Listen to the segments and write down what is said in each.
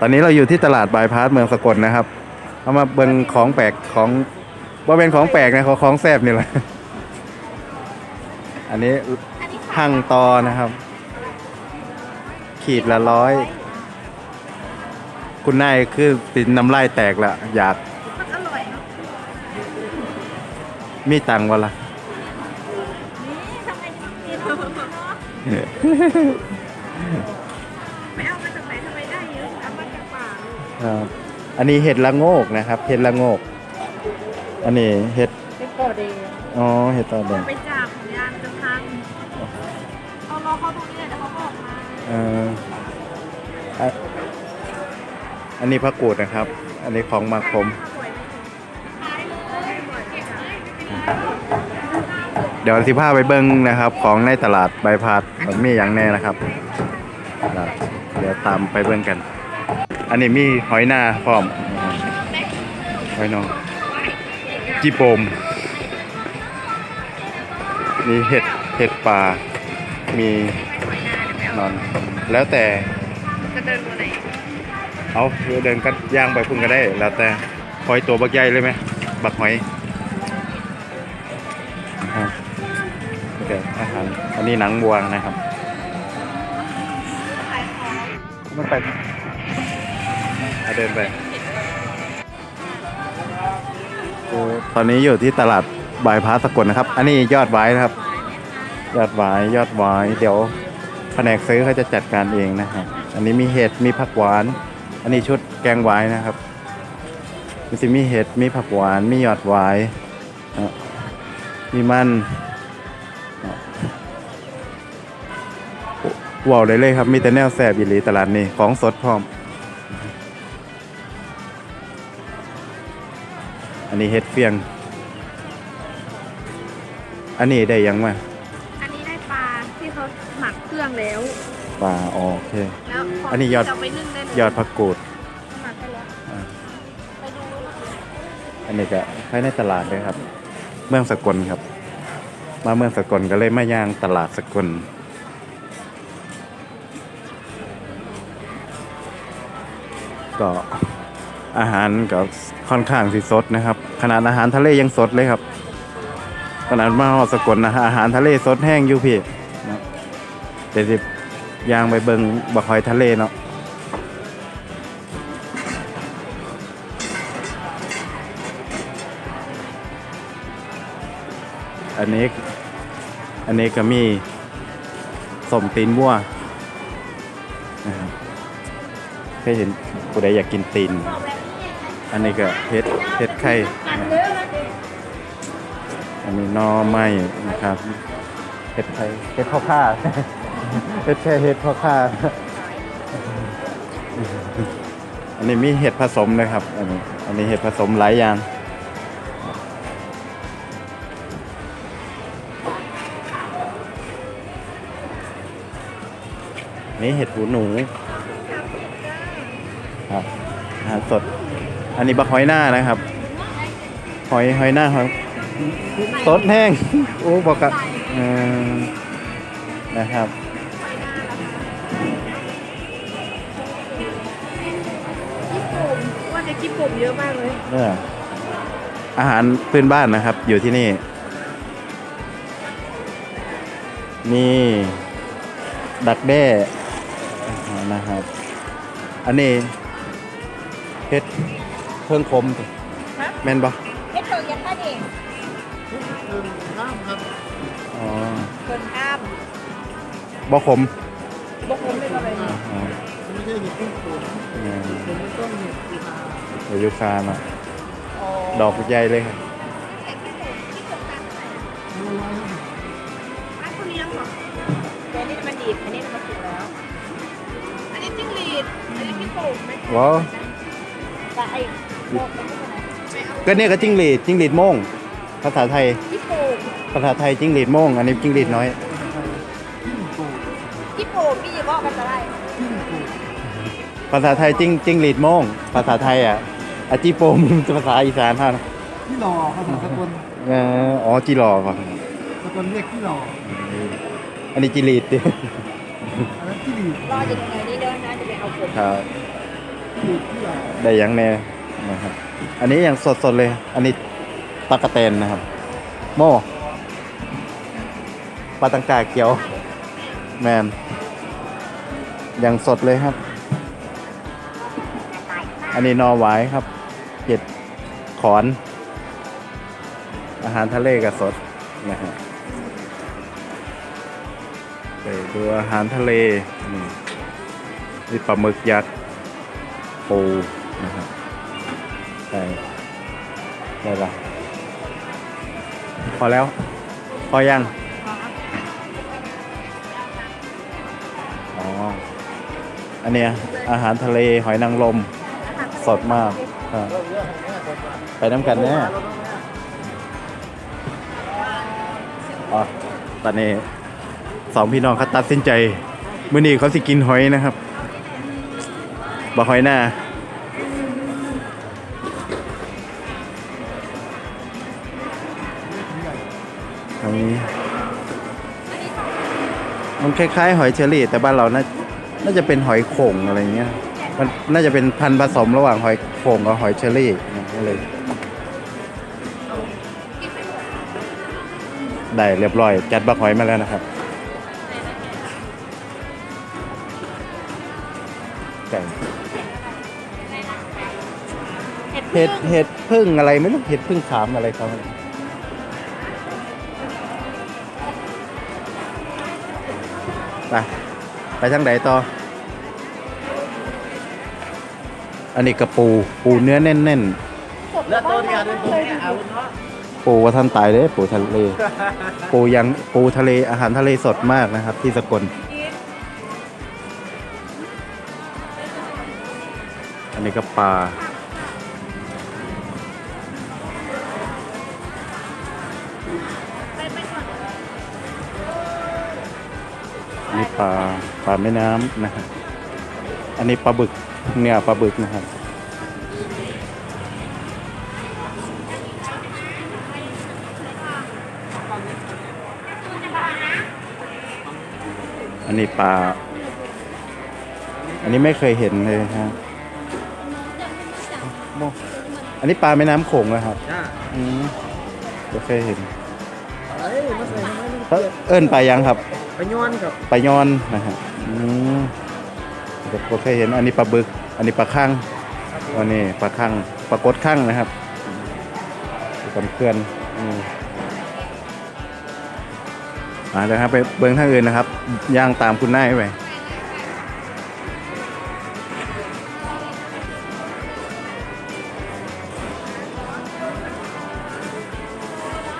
ตอนนี้เราอยู่ที่ตลาดบายพาสเมืองสกลนะครับ เอามาเบิ่งของแปลกของว่าเป็นของแปลกนะของของแซบนี่แหละ อันนี้หั่งตอนะครับ ขีดละร้อย คุณนายคือตินน้ำลายแตกละอยากมันอร่อยเนาะมีตังค์วะละ อันนี้เห็ดละโงกนะครับ เห็ดละโงก อันนี้เห็ดเป็นโกเดย์อ๋อเห็ดตอแดงไปจับของยานจะพังเอารอเขาตรงนี้เลยเดี๋ยวเขาก็ออกมาเอ่ออะอันนี้ผักกูดนะครับ อันนี้ของหมักผมสวยไหมขายเลยบ่อยจังเดี๋ยวสิพาไปเบิ้งนะครับ ของในตลาดใบพัดมันมีอย่างแน่นะครับครับเดี๋ยวตามไปเบิ้งกัน อันนี้มีหอยนาพร้อมหอยนองจีโปมมีเห็ดเห็ดป่า มีนอนแล้วแต่จะเดินตัวไหนเอาเดินก็ย่างไปพุ่งก็ได้ แล้วแต่หอยตัวบักใหญ่เลยไหมบักหอยโอเคอาหารอันนี้หนังบวงนะครับมันไป เอาเดินไปตอนนี้อยู่ที่ตลาดบายพาสสกลนะครับ อันนี้ยอดไว้นะครับ ยอดไว้ยอดไว้เดี๋ยวแผนกซื้อเขาจะจัดการเองนะครับ อันนี้มีเห็ดมีผักหวาน อันนี้ชุดแกงไว้นะครับมีสิมีเห็ดมีผักหวานมียอดไว้มีมันว้าวเลยเลยครับ มีแต่แนวแสบอีหลีตลาดนี้ของสดพร้อม อันนี้เห็ดเฟียง อันนี้ได้ยังมาอันนี้ได้ปลาที่เขาหมักเครื่องแล้ว ปลาอ๋อโอเค แล้วพอันนี้ยอดจะไปนึ่งได้เลยยอดผักกูดหมักไปแล้วอ่าไปดูอันนี้ก็ภายในตลาดเลยครับ เมืองสกลครับ มาเมืองสกลก็เลยมาย่างตลาดสกล ก็ อาหารก็ค่อนข้างสิสดนะครับ ขนาดอาหารทะเลยังสดเลยครับขนาดมาฮอสกลนะอาหารทะเลสดแห้งอยู่พี่นะเดี๋ยวสิย่างไปเบิงบักหอยทะเลเนาะอันนี้อันนี้ก็มีสมตีนวัวนะครับเคยเห็นผู้ใดอยากกินตีน อันนี้ก็เห็ดเห็ดไข่นะอันนี้หนอไม้นะครับเห็ดไข่เห็ดข้าวค่าเห็ดแค่เห็ดข้าวค่าอันนี้มีเห็ดผสมนะครับ อันนี้อันนี้เห็ดผสมหลายอย่างนี่เห็ดหูหนูครับอาหารสด อันนี้บักหอยหน้านะครับ หอยหอยหน้าครับสดแห้ง โอ้บอกกะเออนะครับ ว่าจะกินผมเยอะมากเลยเนี่ยอาหารพื้นบ้านนะครับ อยู่ที่นี่ นี่ ดักแด้นะครับ อันนี้เพชร เพิ่งคมสิฮะแม่นปะเฮ็ดเถิงยันท่าเองอ๋อเกินข้ามบ่ขมบกผมเป็นอะไรเนี่ยอ๋อไม่ใช่เห็ดพึ่งตูนอืมเป็นต้นเห็ดกีฬาเดี๋ยวยูคาเนาะดอกใหญ่เลยครับร้านเขาเลี้ยงเหรอเดี๋ยวนี้มันดีดอันนี้มันสุกแล้ว อันนี้จิ้งหรีดอันนี้พี่โป่งไหมว้าวแต่ไอ้ โป่งมันเป็นอะไรไม่เอาก็เนี่ยก็จิ้งหรีดจิ้งหรีดโม่ง ภาษาไทย พี่โป่งภาษาไทยจิ้งหรีดโม่ง อันนี้จิ้งหรีดน้อย พี่โป่งพี่จะบอกกันอะไรภาษาไทยจิ้งจิ้งหรีดโม่ง ภาษาไทยอะอาจิโปมภาษาอีสานท่านที่หล่อภาษาสกลเอ่ออ๋อจิรอก่อนสกลเรียกที่หล่ออันนี้จิรีดดิอันนั้นที่ดีรออยู่ตรงไหนนี่เดินนะจะไปเอาผมครับขีดที่หล่อได้ยังแน่ นะครับ อันนี้ยังสดๆเลย อันนี้ตะกะเตนนะครับ โม่ปลาตังกาเขียว แมนยังสดเลยครับ อันนี้นอหวายครับเห็ดขอน อาหารทะเลกับสดนะฮะไปดูอาหารทะเลนี่ปลาหมึกยักษ์ปูนะครับ ช่ได้ละพอแล้ว พอยังอ๋ออันเนี้ยอาหารทะเลหอยนางรมสดมากไปน้ำกันแน่อ๋อตอนนี้สองพี่น้องเขาตัดสินใจ มื้อนี้เขาสิกินหอยนะครับบ่หอยหน้า ตรงนี้ มันคล้ายๆ หอยเชอรี่ แต่บ้านเราน่าน่าจะเป็นหอยโข่งอะไรเงี้ย มันน่าจะเป็นพันผสมระหว่างหอยโข่งกับหอยเชอรี่ก็เลย ได้เรียบร้อย จัดบักหอยมาแล้วนะครับไก่เห็ดเห็ดพึ่งอะไรไม่รู้เห็ดพึ่งขามอะไรเขา ไปไปทางไหนต่อ อันนี้กระปูปูเนื้อแน่นสดแล้วตัวเดียวเดินตรงนี้เอาเนาะๆ ปูว่าท่านตายเลยปูทะเล ปูยังปูทะเลอาหารทะเลสดมากนะครับ ที่สกล อันนี้ก็ปลา ปลาปลาแม่น้ำนะครับอันนี้ปลาบึกเนี่ยปลาบึกนะครับอันนี้ปลา อันนี้ไม่เคยเห็นเลยฮะโมอันนี้ปลาแม่น้ำโขงนะครับจ้าอืมไม่เคยเห็น เอ้ยมาใส่ทำไมมันเอ้อเอิ้นปลายังครับ ไปย้อนกับปลายอนนะฮะอืมก็เคยเห็นอันนี้ปลาบึก อันนี้ปลาข้างอันนี้ปลาข้างปลากดข้างนะครับกับเพื่อนอืมอ่าเดี๋ยวครับไปเบิ้งทางอื่นนะครับ ย่างตามคุณนายไป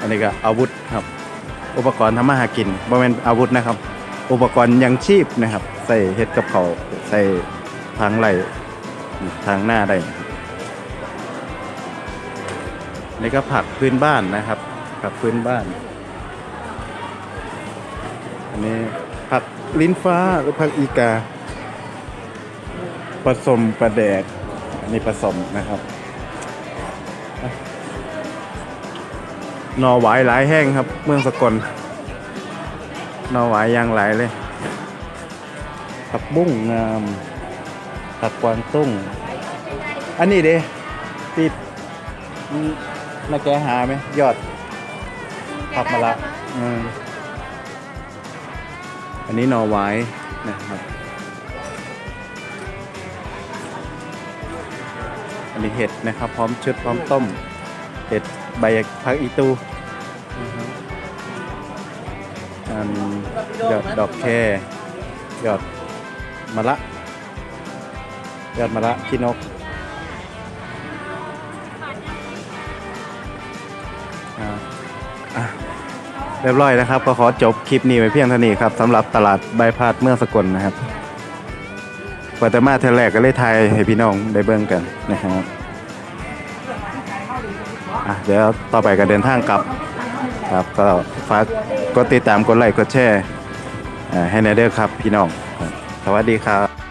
อันนี้ก็อาวุธครับ อุปกรณ์ทำมาหากินบ่แม่นอาวุธนะครับ อุปกรณ์ยังชีพนะครับ ใส่เฮ็ดกับเขาใส่ทางไหลทางหน้าได้นี่ก็ผักพื้นบ้านนะครับผักพื้นบ้าน อันนี้ผักลิ้นฟ้าหรือผักอีกาผสมปลาแดกอันนี้ผสมนะครับ นอหวายหลายแห้งครับ เมืองสกลหนอหวายยางหลายเลยผักบุ้งงามผักกวางตุ้ง อันนี้เด้ที่นาแกหาไหมยอดผักมะละอืมอันนี้หนอหวายนะครับ อันนี้เห็ดนะครับ พร้อมชุดพร้อมต้ม เห็ดใบพักอีตูนะครับ อันยอดดอกแคยอดมะละยอดมะละขี้นกเรียบร้อยนะครับ ก็ขอจบคลิปนี้ไว้เพียงเท่านี้ครับสำหรับตลาดใบพาดเมืองสกลนะครับปัตมาเทแรกก็เลยไทยให้พี่น้องได้เบิ่งกันนะครับเดี๋ยวต่อไปก็เดินทางกลับ ครับก็ฝากกดติดตามกดไลค์กดแชร์อ่ให้ในเด้อครับพี่น้องสวัสดีครับ